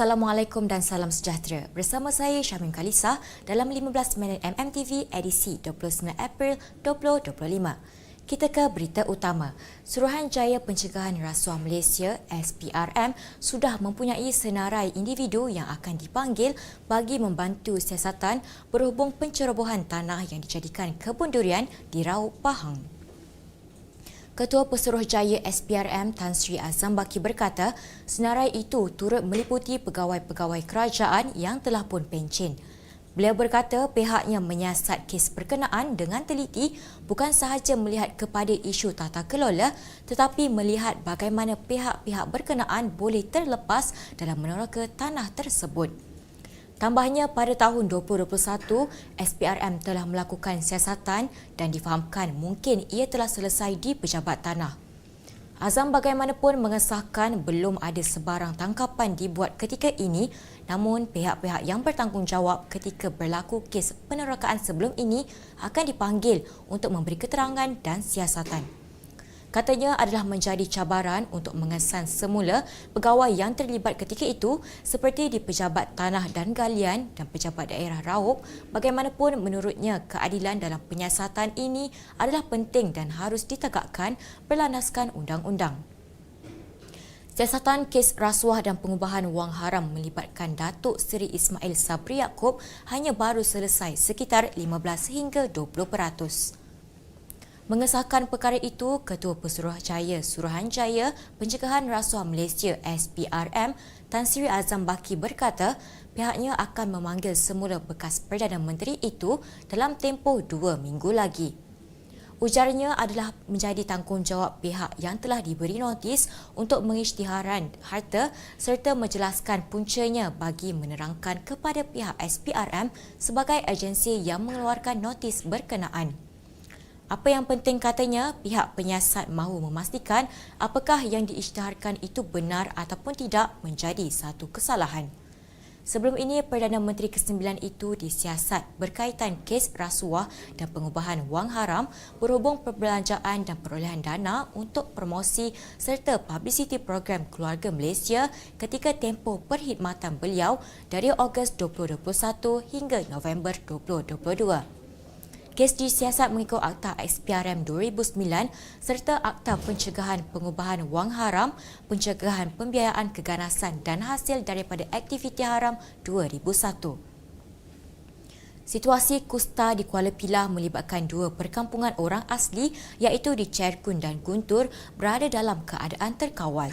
Assalamualaikum dan salam sejahtera. Bersama saya Syamim Kalisa dalam 15 minit MMTV edisi 29 April 2025. Kita ke berita utama. Suruhanjaya Pencegahan Rasuah Malaysia SPRM sudah mempunyai senarai individu yang akan dipanggil bagi membantu siasatan berhubung pencerobohan tanah yang dijadikan kebun durian di Raub Pahang. Ketua Pesuruhjaya SPRM Tan Sri Azam Baki berkata, senarai itu turut meliputi pegawai-pegawai kerajaan yang telah pun pencen. Beliau berkata pihaknya menyiasat kes berkenaan dengan teliti bukan sahaja melihat kepada isu tata kelola tetapi melihat bagaimana pihak-pihak berkenaan boleh terlepas dalam meneroka tanah tersebut. Tambahnya pada tahun 2021, SPRM telah melakukan siasatan dan difahamkan mungkin ia telah selesai di pejabat tanah. Azam bagaimanapun mengesahkan belum ada sebarang tangkapan dibuat ketika ini namun pihak-pihak yang bertanggungjawab ketika berlaku kes penerokaan sebelum ini akan dipanggil untuk memberi keterangan dan siasatan katanya adalah menjadi cabaran untuk mengesan semula pegawai yang terlibat ketika itu seperti di Pejabat Tanah dan Galian dan Pejabat Daerah Raub bagaimanapun menurutnya keadilan dalam penyiasatan ini adalah penting dan harus ditegakkan berlandaskan undang-undang. Siasatan kes rasuah dan pengubahan wang haram melibatkan Datuk Seri Ismail Sabri Yaakob hanya baru selesai sekitar 15 hingga 20%. Mengesahkan perkara itu, Ketua Pesuruhjaya Suruhanjaya Pencegahan Rasuah Malaysia SPRM Tan Sri Azam Baki berkata pihaknya akan memanggil semula bekas Perdana Menteri itu dalam tempoh dua minggu lagi. Ujarnya adalah menjadi tanggungjawab pihak yang telah diberi notis untuk mengisytiharan harta serta menjelaskan puncanya bagi menerangkan kepada pihak SPRM sebagai agensi yang mengeluarkan notis berkenaan. Apa yang penting katanya, pihak penyiasat mahu memastikan apakah yang diisytiharkan itu benar ataupun tidak menjadi satu kesalahan. Sebelum ini, Perdana Menteri ke-9 itu disiasat berkaitan kes rasuah dan pengubahan wang haram berhubung perbelanjaan dan perolehan dana untuk promosi serta publicity program keluarga Malaysia ketika tempoh perkhidmatan beliau dari Ogos 2021 hingga November 2022 kes disiasat mengikut Akta SPRM 2009 serta Akta Pencegahan Pengubahan Wang Haram, Pencegahan Pembiayaan Keganasan dan Hasil daripada Aktiviti Haram 2001. Situasi kusta di Kuala Pilah melibatkan dua perkampungan orang asli iaitu di Cherkun dan Guntur berada dalam keadaan terkawal.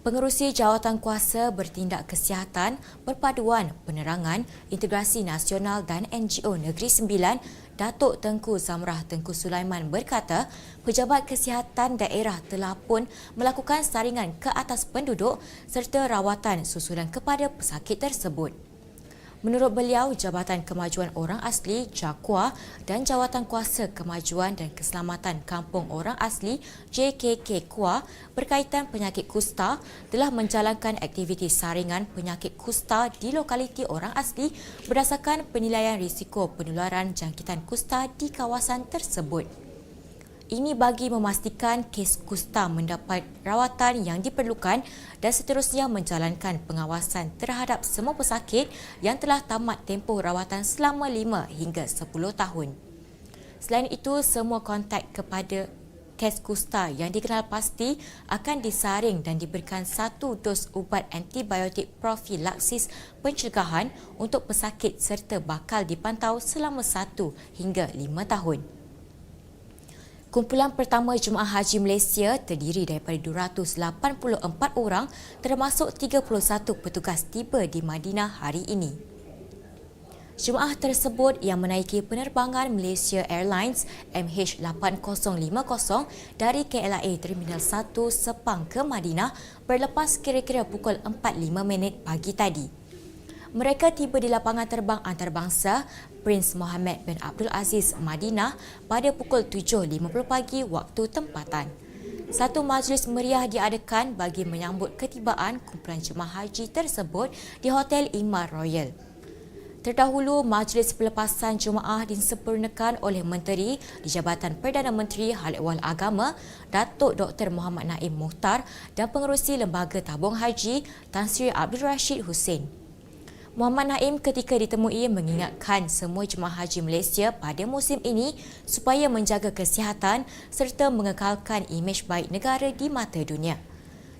Pengerusi Jawatan Kuasa Bertindak Kesihatan, Perpaduan, Penerangan, Integrasi Nasional dan NGO Negeri Sembilan, Datuk Tengku Zamrah Tengku Sulaiman berkata, pejabat kesihatan daerah telah pun melakukan saringan ke atas penduduk serta rawatan susulan kepada pesakit tersebut. Menurut beliau, Jabatan Kemajuan Orang Asli JAKWA dan Jawatan Kuasa Kemajuan dan Keselamatan Kampung Orang Asli JKK KUA berkaitan penyakit kusta telah menjalankan aktiviti saringan penyakit kusta di lokaliti orang asli berdasarkan penilaian risiko penularan jangkitan kusta di kawasan tersebut. Ini bagi memastikan kes kusta mendapat rawatan yang diperlukan dan seterusnya menjalankan pengawasan terhadap semua pesakit yang telah tamat tempoh rawatan selama 5 hingga 10 tahun. Selain itu, semua kontak kepada kes kusta yang dikenal pasti akan disaring dan diberikan satu dos ubat antibiotik profilaksis pencegahan untuk pesakit serta bakal dipantau selama 1 hingga 5 tahun. Kumpulan pertama Jemaah Haji Malaysia terdiri daripada 284 orang termasuk 31 petugas tiba di Madinah hari ini. Jemaah tersebut yang menaiki penerbangan Malaysia Airlines MH8050 dari KLIA Terminal 1 Sepang ke Madinah berlepas kira-kira pukul 4.05 minit pagi tadi. Mereka tiba di lapangan terbang antarabangsa Prince Mohammed bin Abdul Aziz Madinah pada pukul 7.50 pagi waktu tempatan. Satu majlis meriah diadakan bagi menyambut ketibaan kumpulan jemaah haji tersebut di Hotel Imar Royal. Terdahulu, Majlis Pelepasan Jemaah disempurnakan oleh Menteri di Jabatan Perdana Menteri Hal Ehwal Agama, Datuk Dr. Muhammad Naim Muhtar dan Pengerusi Lembaga Tabung Haji Tan Sri Abdul Rashid Hussein. Muhammad Naim ketika ditemui mengingatkan semua jemaah haji Malaysia pada musim ini supaya menjaga kesihatan serta mengekalkan imej baik negara di mata dunia.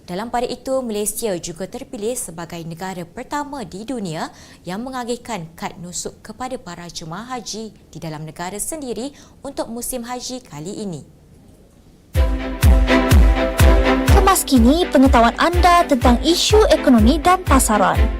Dalam pada itu, Malaysia juga terpilih sebagai negara pertama di dunia yang mengagihkan kad nusuk kepada para jemaah haji di dalam negara sendiri untuk musim haji kali ini. Kemas kini pengetahuan anda tentang isu ekonomi dan pasaran.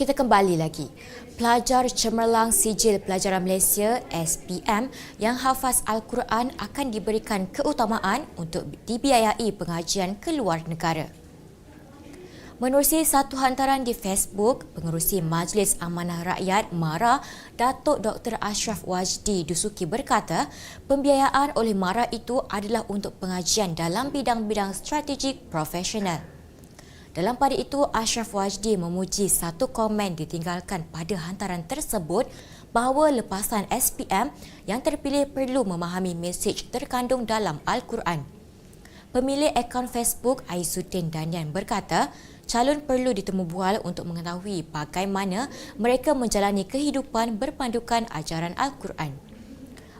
Kita kembali lagi. Pelajar cemerlang sijil pelajaran Malaysia SPM yang hafaz Al-Quran akan diberikan keutamaan untuk dibiayai pengajian ke luar negara. Menerusi satu hantaran di Facebook, pengerusi Majlis Amanah Rakyat MARA, Datuk Dr. Ashraf Wajdi Dusuki berkata, pembiayaan oleh MARA itu adalah untuk pengajian dalam bidang-bidang strategik profesional. Dalam pada itu, Ashraf Wajdi memuji satu komen ditinggalkan pada hantaran tersebut bahawa lepasan SPM yang terpilih perlu memahami mesej terkandung dalam Al-Quran. Pemilik akaun Facebook Aizudin Danian berkata, calon perlu ditemu bual untuk mengetahui bagaimana mereka menjalani kehidupan berpandukan ajaran Al-Quran.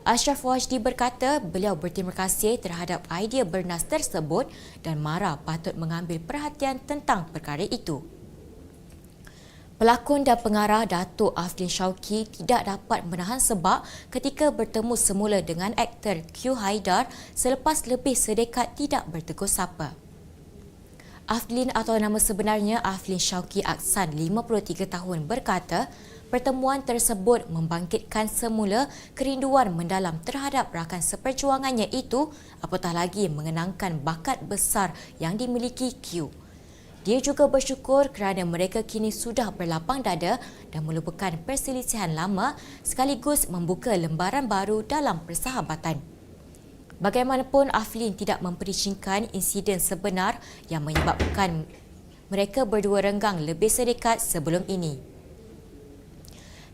Ashraf Wajdi berkata beliau berterima kasih terhadap idea bernas tersebut dan Mara patut mengambil perhatian tentang perkara itu. Pelakon dan pengarah Datuk Aflin Shauki tidak dapat menahan sebab ketika bertemu semula dengan aktor Q Haidar selepas lebih sedekat tidak bertegur sapa. Aflin atau nama sebenarnya Aflin Shauki Aksan, 53 tahun berkata, Pertemuan tersebut membangkitkan semula kerinduan mendalam terhadap rakan seperjuangannya itu apatah lagi mengenangkan bakat besar yang dimiliki Q. Dia juga bersyukur kerana mereka kini sudah berlapang dada dan melupakan perselisihan lama sekaligus membuka lembaran baru dalam persahabatan. Bagaimanapun Aflin tidak memperincikan insiden sebenar yang menyebabkan mereka berdua renggang lebih sedekat sebelum ini.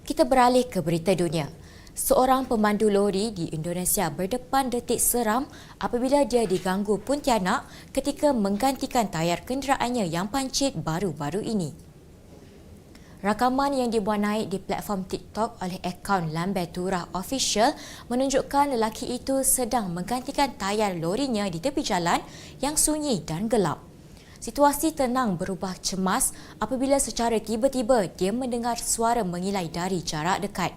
Kita beralih ke berita dunia. Seorang pemandu lori di Indonesia berdepan detik seram apabila dia diganggu Pontianak ketika menggantikan tayar kenderaannya yang pancit baru-baru ini. Rakaman yang dibuat naik di platform TikTok oleh akaun Lambe Turah Official menunjukkan lelaki itu sedang menggantikan tayar lorinya di tepi jalan yang sunyi dan gelap. Situasi tenang berubah cemas apabila secara tiba-tiba dia mendengar suara mengilai dari jarak dekat.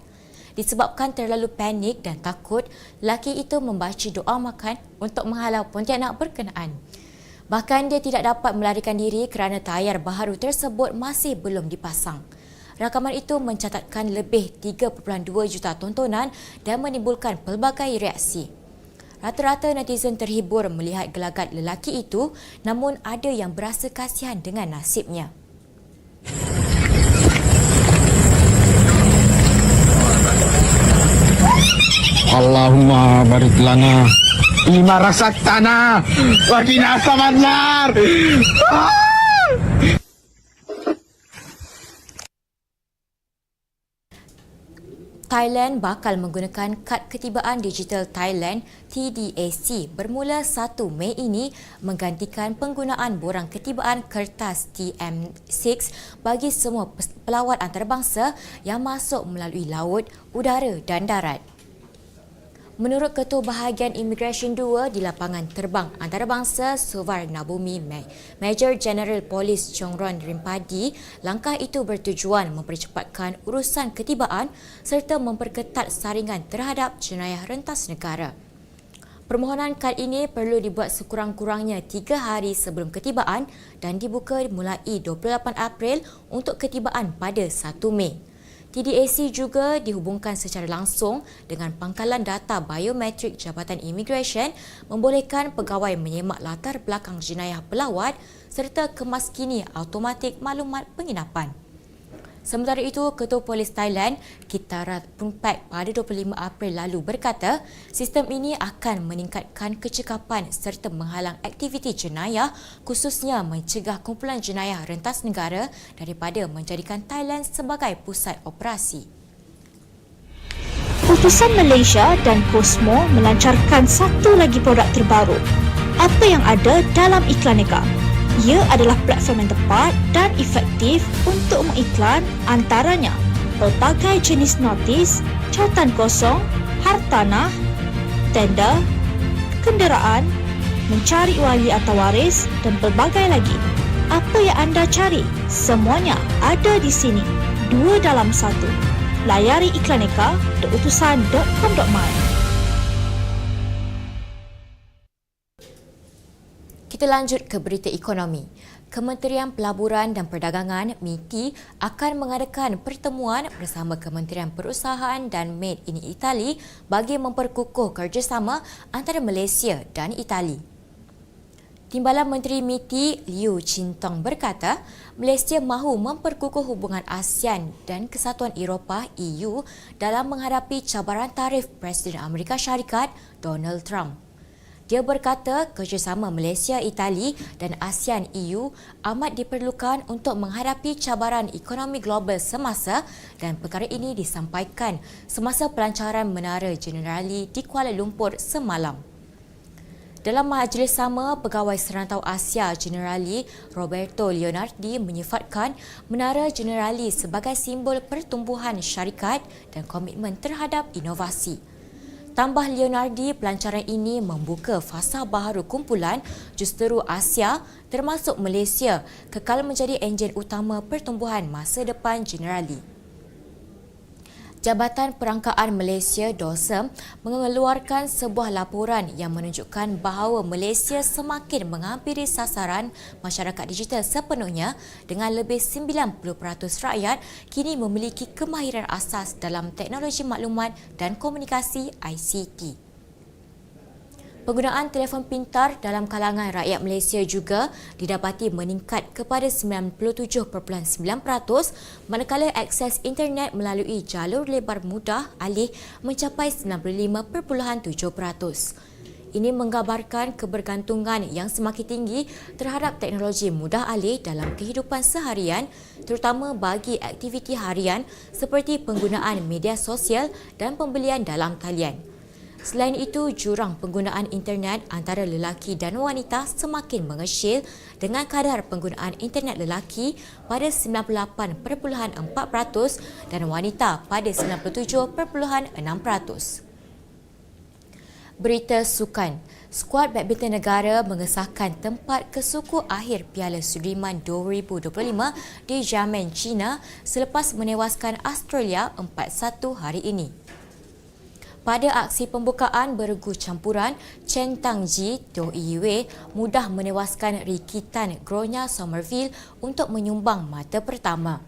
Disebabkan terlalu panik dan takut, lelaki itu membaca doa makan untuk menghalau Pontianak berkenaan. Bahkan dia tidak dapat melarikan diri kerana tayar baharu tersebut masih belum dipasang. Rakaman itu mencatatkan lebih 3.2 juta tontonan dan menimbulkan pelbagai reaksi. Rata-rata netizen terhibur melihat gelagat lelaki itu namun ada yang berasa kasihan dengan nasibnya. Allahumma barik lana lima rasa tanah wakina samadlar. Ah! Thailand bakal menggunakan kad ketibaan digital Thailand TDAC bermula 1 Mei ini menggantikan penggunaan borang ketibaan kertas TM6 bagi semua pelawat antarabangsa yang masuk melalui laut, udara dan darat. Menurut Ketua Bahagian Immigration 2 di lapangan terbang antarabangsa Suvar Nabumi Major General Polis Chongron Rimpadi, langkah itu bertujuan mempercepatkan urusan ketibaan serta memperketat saringan terhadap jenayah rentas negara. Permohonan kad ini perlu dibuat sekurang-kurangnya tiga hari sebelum ketibaan dan dibuka mulai 28 April untuk ketibaan pada 1 Mei. TDAC juga dihubungkan secara langsung dengan pangkalan data biometrik Jabatan Immigration membolehkan pegawai menyemak latar belakang jenayah pelawat serta kemaskini automatik maklumat penginapan. Sementara itu, Ketua Polis Thailand, Kitara Prumpak pada 25 April lalu berkata, sistem ini akan meningkatkan kecekapan serta menghalang aktiviti jenayah khususnya mencegah kumpulan jenayah rentas negara daripada menjadikan Thailand sebagai pusat operasi. Utusan Malaysia dan Cosmo melancarkan satu lagi produk terbaru. Apa yang ada dalam Iklaneka? Ia adalah platform yang tepat dan efektif untuk mengiklan antaranya pelbagai jenis notis, cautan kosong, hartanah, tender, kenderaan, mencari wali atau waris dan pelbagai lagi. Apa yang anda cari? Semuanya ada di sini. Dua dalam satu. Layari iklaneka Kita lanjut ke berita ekonomi. Kementerian Pelaburan dan Perdagangan MITI akan mengadakan pertemuan bersama Kementerian Perusahaan dan Made in Italy bagi memperkukuh kerjasama antara Malaysia dan Itali. Timbalan Menteri MITI Liu Chintong berkata, Malaysia mahu memperkukuh hubungan ASEAN dan Kesatuan Eropah EU dalam menghadapi cabaran tarif Presiden Amerika Syarikat Donald Trump. Dia berkata kerjasama Malaysia-Itali dan ASEAN-EU amat diperlukan untuk menghadapi cabaran ekonomi global semasa dan perkara ini disampaikan semasa pelancaran Menara Generali di Kuala Lumpur semalam. Dalam majlis sama, Pegawai Serantau Asia Generali Roberto Leonardi menyifatkan Menara Generali sebagai simbol pertumbuhan syarikat dan komitmen terhadap inovasi. Tambah Leonardi, pelancaran ini membuka fasa baharu kumpulan justeru Asia termasuk Malaysia kekal menjadi enjin utama pertumbuhan masa depan Generali. Jabatan Perangkaan Malaysia DOSEM mengeluarkan sebuah laporan yang menunjukkan bahawa Malaysia semakin menghampiri sasaran masyarakat digital sepenuhnya dengan lebih 90% rakyat kini memiliki kemahiran asas dalam teknologi maklumat dan komunikasi ICT. Penggunaan telefon pintar dalam kalangan rakyat Malaysia juga didapati meningkat kepada 97.9% manakala akses internet melalui jalur lebar mudah alih mencapai 95.7%. Ini menggambarkan kebergantungan yang semakin tinggi terhadap teknologi mudah alih dalam kehidupan seharian terutama bagi aktiviti harian seperti penggunaan media sosial dan pembelian dalam talian. Selain itu, jurang penggunaan internet antara lelaki dan wanita semakin mengecil dengan kadar penggunaan internet lelaki pada 98.4% dan wanita pada 97.6%. Berita sukan. Skuad badminton negara mengesahkan tempat kesuku akhir Piala Sudirman 2025 di Xiamen, China selepas menewaskan Australia 4-1 hari ini. Pada aksi pembukaan beregu campuran, Chen Tangji Teo Iwe mudah menewaskan Rikitan Gronya Somerville untuk menyumbang mata pertama.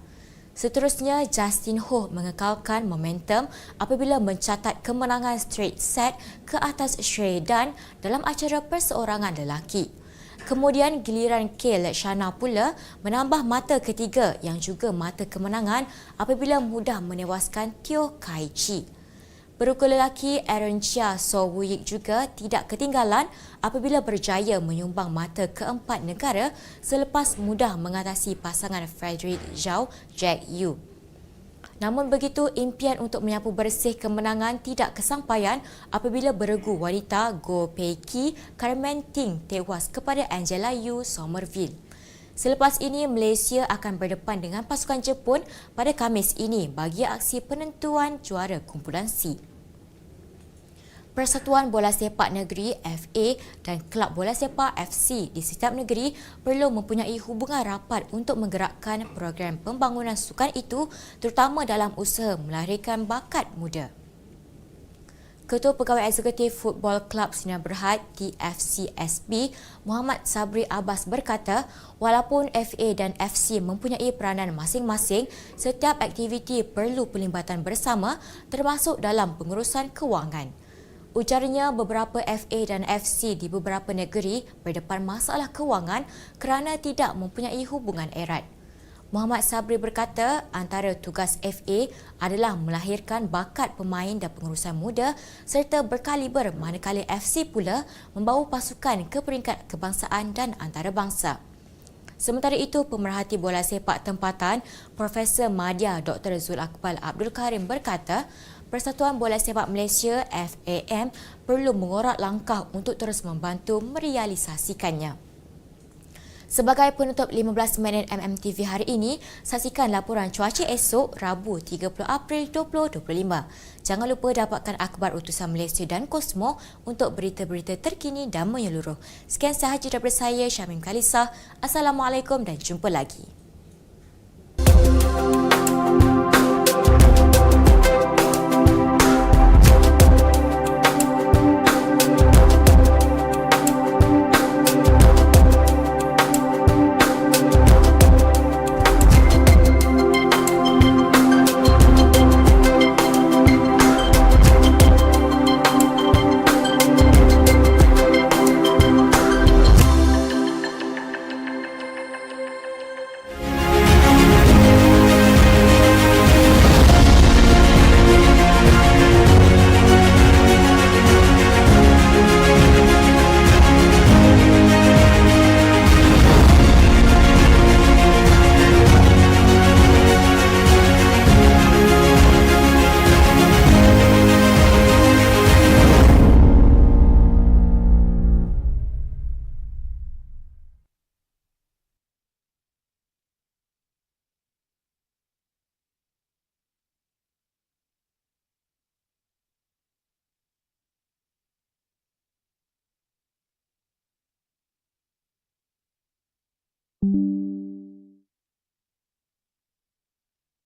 Seterusnya, Justin Ho mengekalkan momentum apabila mencatat kemenangan straight set ke atas Sheridan dalam acara perseorangan lelaki. Kemudian giliran K. Lekshana pula menambah mata ketiga yang juga mata kemenangan apabila mudah menewaskan Teo Kai Chi. Peruku lelaki Aaron Chia So Wuyik juga tidak ketinggalan apabila berjaya menyumbang mata keempat negara selepas mudah mengatasi pasangan Frederick Zhao Jack Yu. Namun begitu, impian untuk menyapu bersih kemenangan tidak kesampaian apabila beregu wanita Go Pei Ki Carmen Ting tewas kepada Angela Yu Somerville. Selepas ini, Malaysia akan berdepan dengan pasukan Jepun pada Kamis ini bagi aksi penentuan juara kumpulan C. Persatuan Bola Sepak Negeri FA dan Kelab Bola Sepak FC di setiap negeri perlu mempunyai hubungan rapat untuk menggerakkan program pembangunan sukan itu terutama dalam usaha melahirkan bakat muda. Ketua Pegawai Eksekutif Football Club Sinar Berhad TFCSB Muhammad Sabri Abbas berkata walaupun FA dan FC mempunyai peranan masing-masing setiap aktiviti perlu pelibatan bersama termasuk dalam pengurusan kewangan. Ujarnya beberapa FA dan FC di beberapa negeri berdepan masalah kewangan kerana tidak mempunyai hubungan erat. Muhammad Sabri berkata antara tugas FA adalah melahirkan bakat pemain dan pengurusan muda serta berkaliber manakala FC pula membawa pasukan ke peringkat kebangsaan dan antarabangsa. Sementara itu, pemerhati bola sepak tempatan Profesor Madya Dr. Zul Akbal Abdul Karim berkata, Persatuan Bola Sepak Malaysia FAM perlu mengorak langkah untuk terus membantu merealisasikannya. Sebagai penutup 15 minit MMTV hari ini, saksikan laporan cuaca esok Rabu 30 April 2025. Jangan lupa dapatkan akhbar utusan Malaysia dan Kosmo untuk berita-berita terkini dan menyeluruh. Sekian sahaja daripada saya Syamim Kalisa. Assalamualaikum dan jumpa lagi.